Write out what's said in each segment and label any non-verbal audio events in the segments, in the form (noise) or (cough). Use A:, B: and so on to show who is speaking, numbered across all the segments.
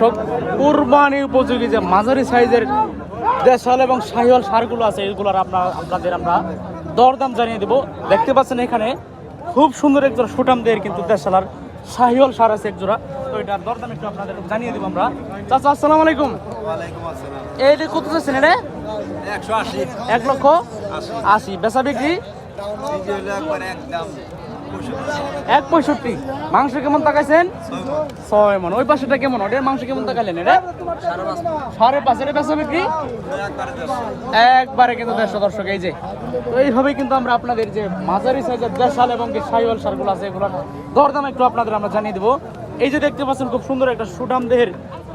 A: সব কোরবানি উপযোগী যে মাঝারি সাইজের দেশাল এবং শাহিওয়াল সারগুলো আছে এগুলোর আপনার আপনাদের আমরা দরদাম জানিয়ে দেবো। দেখতে পাচ্ছেন এখানে খুব সুন্দর একজোড়া সুটাম দিয়ে কিন্তু দেশালার শাহিওয়াল সার আছে একজোড়া। তো এটার দরদাম একটু আপনাদের জানিয়ে দেবো আমরা। চাচা আসসালামু আলাইকুম। এইটা কত চাচ্ছেন এটা?
B: একশো আশি।
A: এক লক্ষ আশি। বেচা বিক্রি? এক পঁয়ষট্টি। মাংস কেমন তাকাইছেন? ছয় মন। ওই পাশেটা কেমন? ওটার মাংস কেমন তাকাইলেন এটা? সাড়ে পাঁচ। এটা বেচা বিক্রি একবারে কিন্তু দেড়শো দর্শক এই যে। তো এইভাবে কিন্তু আমরা আপনাদের যে মাঝারি সাইজের দেশাল এবং কি সাইওয়াল সারগুলো আছে এগুলো দরদাম একটু আপনাদের আমরা জানিয়ে দেবো। এই যে দেখতে পাচ্ছেন খুব সুন্দর একটা সুটাম দেহের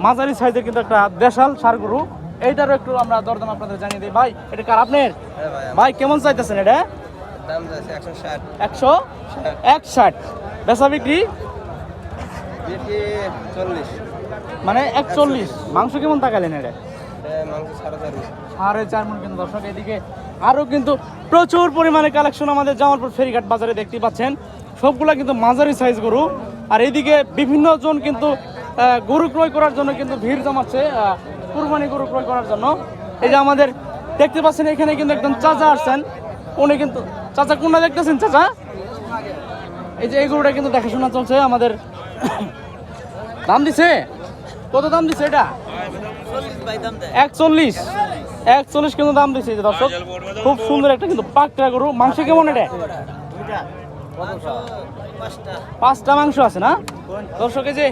A: মাঝারি সাইজের কিন্তু একটা দেশাল সারগুরু। এইটারও একটু আমরা দরদাম আপনাদের জানিয়ে দিই। ভাই এটা কার আপনার? ভাই কেমন চাইতেছেন এটা?
B: একশো ষাট।
A: একশো? এক ষাট বেচা বিক্রি?
B: চল্লিশ।
A: মানে একচল্লিশ। মাংস কেমন তাকালেন এটা
B: সাড়ে
A: চার মন। কিন্তু দর্শক এদিকে আরও কিন্তু প্রচুর পরিমাণে কালেকশন আমাদের জামালপুর ফেরিঘাট বাজারে দেখতে পাচ্ছেন। সবগুলা কিন্তু মাঝারি সাইজ গরু। আর এইদিকে বিভিন্ন জন কিন্তু গরু ক্রয় করার জন্য কিন্তু ভিড় জমাচ্ছে কুরবানি গরু ক্রয় করার জন্য। এই যে আমাদের দেখতে পাচ্ছেন এখানে কিন্তু একদম চাচা আসছেন। উনি কিন্তু, চাচা কোনটা দেখতেছেন চাচা? এই যে এই গরুটা কিন্তু দেখাশোনা চলছে, আমাদের (coughs) দাম দিছে? কত দাম দিছে এটা? একচল্লিশ। একচল্লিশ কিন্তু দাম এই যে দর্শক। খুব সুন্দর একটা কিন্তু পাকটা গরু। মাংস কেমন এটা? পাঁচটা মাংস আছে না? দর্শক, এই যে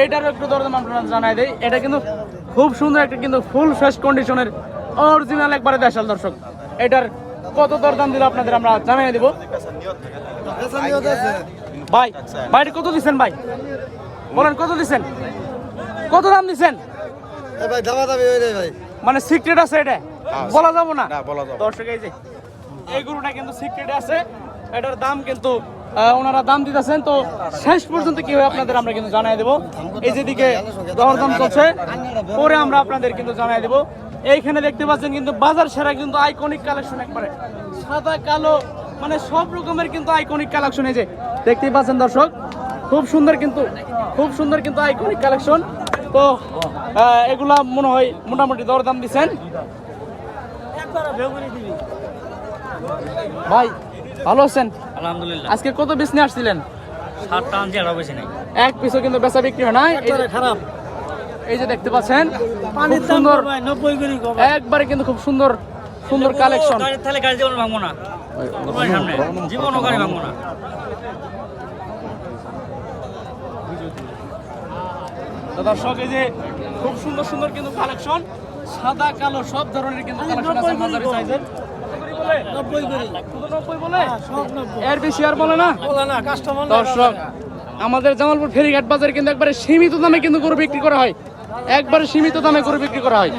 A: এইটারও একটু দরদাম আপনারা জানাই দেয় এটা কিন্তু খুব সুন্দর একটা কিন্তু ফুল ফ্রেশ কন্ডিশনের অরিজিনাল একবারে দেশাল দর্শক। এটার কত দরদাম দিলে আপনাদের আমরা জানাই দেবো। ভাই ভাইটা কত দিচ্ছেন ভাই? বলেন কত দিচ্ছেন কত দাম দিচ্ছেন
B: হয়ে
A: মানে সিক্রেট আছে এটা? বলা যাব না?
B: না, বলা যাবে
A: দর্শক এই যে এই গরুটা কিন্তু সিক্রেট আছে। এটার দাম কিন্তু ওনারা দাম দিতেছেন। তো শেষ পর্যন্ত কি হয় আপনাদের আমরা কিন্তু জানাই দেবো। এই যেদিকে দরদাম চলছে পরে আমরা আপনাদের কিন্তু জানাই দেবো। এইখানে দেখতে পাচ্ছেন কিন্তু বাজার সেরা কিন্তু আইকনিক কালেকশন একবারে। সাদা কালো মানে সব রকমের কিন্তু আইকনিক কালেকশন এই যে দেখতেই পাচ্ছেন দর্শক খুব সুন্দর কিন্তু খুব সুন্দর কিন্তু আইকনিক কালেকশন তো এগুলা মনে হয় মোটামুটি দরদাম দিচ্ছেন ভাই ভালো আছেন?
C: আলহামদুলিল্লাহ।
A: আজকে কত পিস নিয়ে আসছিলেন?
C: সাতটা আনছি আরও বেশি নাই।
A: এক পিসও কিন্তু বেচা বিক্রি হয় নাই।
C: খারাপ।
A: এই যে দেখতে পাচ্ছেন
C: পানির
A: খুব সুন্দর একবারে কিন্তু খুব সুন্দর সুন্দর কালেকশন
C: তাহলে গাড়ি জীবন ভাঙবো না। সামনে। জীবন ও গাড়ি ভাঙবো না।
A: দর্শক এই যে খুব সুন্দর সুন্দর কিন্তু কালেকশন সাদা কালো সব ধরনের কিন্তু কালেকশন আছে মাঝারি সাইজের
C: নব্বই
A: এর বেশি আর বলে না?
C: বলে না
A: দর্শক আমাদের জামালপুর ফেরিঘাট বাজার কিন্তু একবারে সীমিত দামে কিন্তু গরু বিক্রি করা হয়। একবারে সীমিত দামে গরু বিক্রি করা হয়।